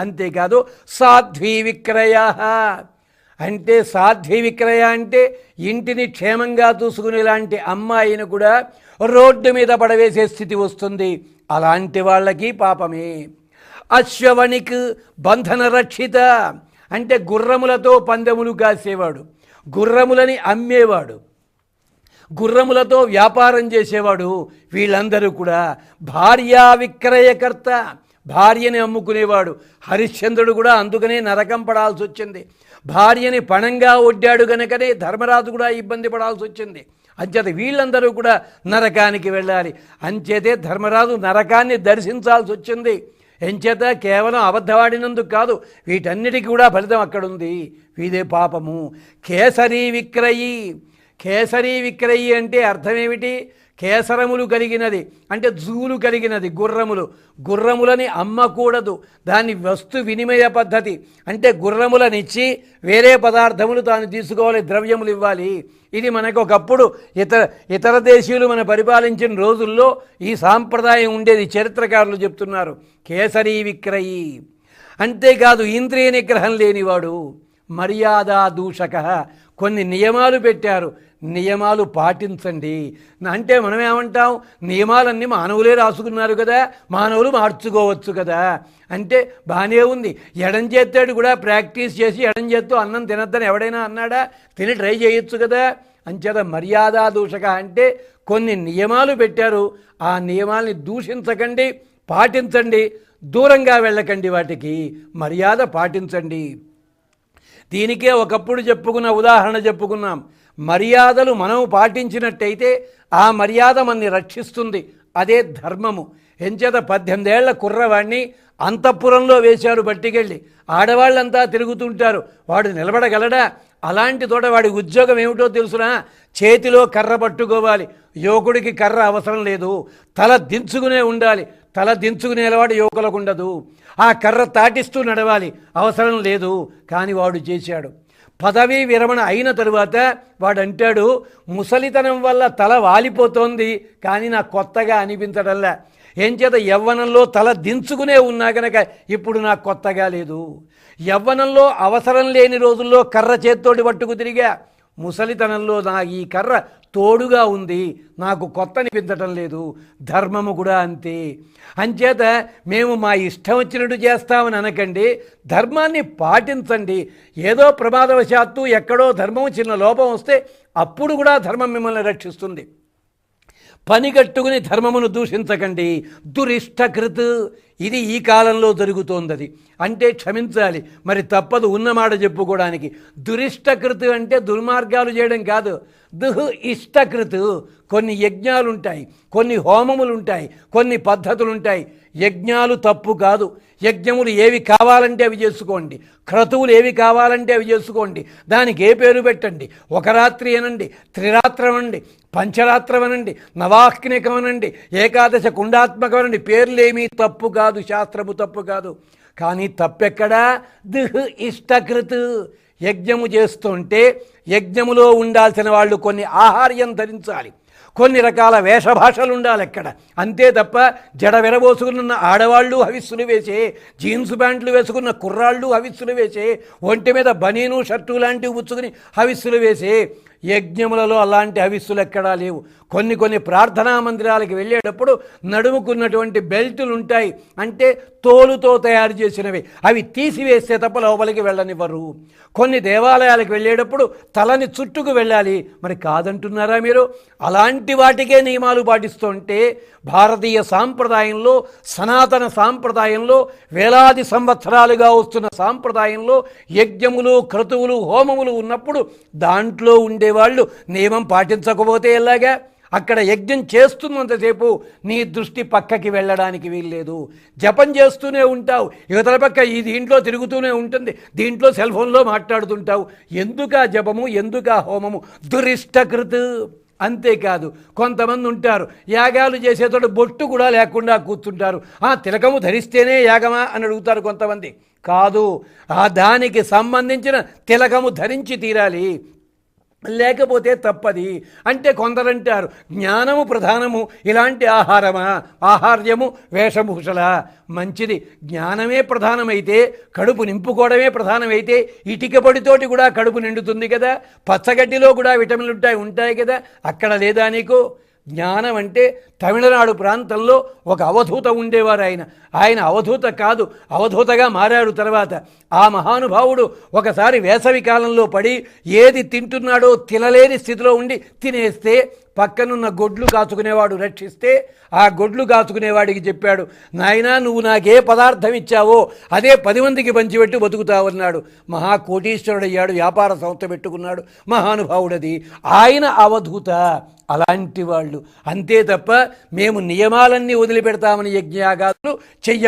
అంతేకాదు సాధ్వీ విక్రయ అంటే సాధ్వి విక్రయ అంటే ఇంటిని క్షేమంగా చూసుకునేలాంటి అమ్మాయిని కూడా రోడ్డు మీద పడవేసే స్థితి వస్తుంది. అలాంటి వాళ్ళకి పాపమే. అశ్వవణిక్ బంధన రక్షిత. అంటే గుర్రములతో పందెములు కాసేవాడు. గుర్రములని అమ్మేవాడు. గుర్రములతో వ్యాపారం చేసేవాడు. వీళ్ళందరూ కూడా భార్యా విక్రయకర్త భార్యని అమ్ముకునేవాడు. హరిశ్చంద్రుడు కూడా అందుకనే నరకం పడాల్సి వచ్చింది. భార్యని పణంగా ఒడ్డాడు గనకనే ధర్మరాజు కూడా ఇబ్బంది పడాల్సి వచ్చింది. అంచేత వీళ్ళందరూ కూడా నరకానికి వెళ్ళాలి. అంచేతే ధర్మరాజు నరకాన్ని దర్శించాల్సి వచ్చింది. ఎంచేత కేవలం అబద్ధవాడినందుకు కాదు వీటన్నిటికీ కూడా ఫలితం అక్కడుంది. వీదే పాపము. కేసరి విక్రయి. కేసరి విక్రయి అంటే అర్థమేమిటి? కేసరములు కలిగినది అంటే జూలు కలిగినది గుర్రములు. గుర్రములని అమ్మకూడదు. దాని వస్తు వినిమయ పద్ధతి అంటే గుర్రములనిచ్చి వేరే పదార్థములు తాను తీసుకోవాలి ద్రవ్యములు ఇవ్వాలి. ఇది మనకు ఒకప్పుడు ఇతర ఇతర దేశీయులు మన పరిపాలించిన రోజుల్లో ఈ సాంప్రదాయం ఉండేది. చరిత్రకారులు చెప్తున్నారు కేసరి విక్రయి. అంతేకాదు ఇంద్రియ నిగ్రహం లేనివాడు మర్యాద దూషక కొన్ని నియమాలు పెట్టారు. నియమాలు పాటించండి. అంటే మనం ఏమంటాం? నియమాలన్నీ మానవులే రాసుకున్నారు కదా మానవులు మార్చుకోవచ్చు కదా. అంటే బాగానే ఉంది. ఎడం చేత్తాడు కూడా ప్రాక్టీస్ చేసి ఎడం చేత్తో అన్నం తినద్దని ఎవడైనా అన్నాడా? తిని ట్రై చేయొచ్చు కదా. అంచేత మర్యాద దూషక అంటే కొన్ని నియమాలు పెట్టారు. ఆ నియమాల్ని దూషించకండి పాటించండి దూరంగా వెళ్ళకండి వాటికి. మర్యాద పాటించండి. దీనికే ఒకప్పుడు చెప్పుకున్న ఉదాహరణ చెప్పుకున్నాం. మర్యాదలు మనం పాటించినట్టయితే ఆ మర్యాద మనని రక్షిస్తుంది. అదే ధర్మము. ఎంచేత పద్దెనిమిదేళ్ళ కుర్రవాణ్ణి అంతఃపురంలో వేశారు బట్టికెళ్ళి. ఆడవాళ్ళంతా తిరుగుతుంటారు. వాడు నిలబడగలడా? అలాంటి తోట వాడి ఉద్యోగం ఏమిటో తెలుసునా? చేతిలో కర్ర పట్టుకోవాలి. యువకుడికి కర్ర అవసరం లేదు. తల దించుకునే ఉండాలి. తల దించుకునే అలవాటు యువకులకు ఉండదు. ఆ కర్ర తాటిస్తూ నడవాలి. అవసరం లేదు. కానీ వాడు చేశాడు. పదవీ విరమణ అయిన తరువాత వాడు అంటాడు ముసలితనం వల్ల తల వాలిపోతోంది కానీ నాకు కొత్తగా అనిపించడంలా ఏం చేత యవ్వనంలో తల దించుకునే ఉన్నా గనక ఇప్పుడు నాకు కొత్తగా లేదు. యవ్వనంలో అవసరం లేని రోజుల్లో కర్ర చేత్తోటి పట్టుకు తిరిగా. ముసలితనంలో నా ఈ కర్ర తోడుగా ఉంది. నాకు కొత్త అనిపించటం లేదు. ధర్మము కూడా అంతే. అంచేత మేము మా ఇష్టం వచ్చినట్టు చేస్తామని అనకండి. ధర్మాన్ని పాటించండి. ఏదో ప్రమాదవశాత్తు ఎక్కడో ధర్మం చిన్న లోపం వస్తే అప్పుడు కూడా ధర్మం మిమ్మల్ని రక్షిస్తుంది. పని కట్టుకుని ధర్మమును దూషించకండి. దురిష్టకృత్ ఇది ఈ కాలంలో జరుగుతోంది అంటే క్షమించాలి. మరి తప్పదు ఉన్నమాట చెప్పుకోవడానికి. దురిష్టకృతు అంటే దుర్మార్గాలు చేయడం కాదు. దుహ్ ఇష్టకృతు. కొన్ని యజ్ఞాలు ఉంటాయి కొన్ని హోమములు ఉంటాయి కొన్ని పద్ధతులు ఉంటాయి యజ్ఞాలు తప్పు కాదు. యజ్ఞములు ఏవి కావాలంటే అవి చేసుకోండి. క్రతువులు ఏవి కావాలంటే అవి చేసుకోండి. దానికి ఏ పేరు పెట్టండి? ఒక రాత్రి అనండి త్రిరాత్రం అనండి పంచరాత్రం అనండి నవాహ్నికం అనండి ఏకాదశ కుండాత్మకం అనండి పేర్లేమీ తప్పు కాదు శాస్త్రము తప్పు కాదు. కానీ తప్పెక్కడా? దిహ్ ఇష్టకృత్. యజ్ఞము చేస్తుంటే యజ్ఞములో ఉండాల్సిన వాళ్ళు కొన్ని ఆహార్యం ధరించాలి. కొన్ని రకాల వేషభాషలు ఉండాలి ఎక్కడ అంతే తప్ప జడ విరబోసుకున్న ఆడవాళ్ళు హవిస్సులు వేసే జీన్స్ ప్యాంట్లు వేసుకున్న కుర్రాళ్ళు హవిస్సులు వేసే ఒంటి మీద బనీను షర్టు లాంటివి పుచ్చుకుని హవిస్సులు వేసే యజ్ఞములలో అలాంటి హవిస్సులు ఎక్కడా లేవు. కొన్ని కొన్ని ప్రార్థనా మందిరాలకు వెళ్ళేటప్పుడు నడుముకున్నటువంటి బెల్టులు ఉంటాయి. అంటే తోలుతో తయారు చేసినవి. అవి తీసివేస్తే తప్ప లోపలికి వెళ్ళనివ్వరు. కొన్ని దేవాలయాలకు వెళ్ళేటప్పుడు తలని చుట్టుకు వెళ్ళాలి. మరి కాదంటున్నారా మీరు? అలాంటి వాటికే నియమాలు పాటిస్తుంటే భారతీయ సాంప్రదాయంలో సనాతన సాంప్రదాయంలో వేలాది సంవత్సరాలుగా వస్తున్న సాంప్రదాయంలో యజ్ఞములు క్రతువులు హోమములు ఉన్నప్పుడు దాంట్లో ఉండే వాళ్ళు నియమం పాటించకపోతే ఎలాగా? అక్కడ యజ్ఞం చేస్తున్నంతసేపు నీ దృష్టి పక్కకి వెళ్ళడానికి వీల్లేదు. జపం చేస్తూనే ఉంటావు. యువతల పక్క ఈ దీంట్లో తిరుగుతూనే ఉంటుంది. దీంట్లో సెల్ ఫోన్లో మాట్లాడుతుంటావు. ఎందుకా జపము? ఎందుకా హోమము? దురిష్టకృత్. అంతేకాదు. కొంతమంది ఉంటారు. యాగాలు చేసేటోడు బొట్టు కూడా లేకుండా కూర్చుంటారు. ఆ తిలకము ధరిస్తేనే యాగమా అని అడుగుతారు కొంతమంది. కాదు. ఆ దానికి సంబంధించిన తిలకము ధరించి తీరాలి. లేకపోతే తప్పది. అంటే కొందరంటారు జ్ఞానము ప్రధానము ఇలాంటి ఆహారమా? ఆహార్యము వేషభూషల. మంచిది. జ్ఞానమే ప్రధానమైతే కడుపు నింపుకోవడమే ప్రధానమైతే ఇటుక పొడితోటి కూడా కడుపు నిండుతుంది కదా. పచ్చగడ్డిలో కూడా విటమిన్లు ఉంటాయి ఉంటాయి కదా. అక్కడ లేదా నీకు? జ్ఞానం అంటే తమిళనాడు ప్రాంతంలో ఒక అవధూత ఉండేవారు ఆయన. ఆయన అవధూత కాదు అవధూతగా మారాడు తర్వాత. ఆ మహానుభావుడు ఒకసారి వేసవి కాలంలో పడి ఏది తింటున్నాడో తినలేని స్థితిలో ఉండి తినేస్తే పక్కనున్న గొడ్లు కాచుకునేవాడు రక్షిస్తే ఆ గొడ్లు కాచుకునేవాడికి చెప్పాడు నాయనా నువ్వు నాకే పదార్థం ఇచ్చావో అదే పది మందికి పంచిపెట్టి బతుకుతావన్నాడు. మహా కోటీశ్వరుడయ్యాడు వ్యాపార సంస్థ పెట్టుకున్నాడు మహానుభావుడది. ఆయన అవధూత అలాంటి వాళ్ళు. అంతే తప్ప మేము నియమాలన్నీ వదిలిపెడతామని యజ్ఞయాగాలు చెయ్య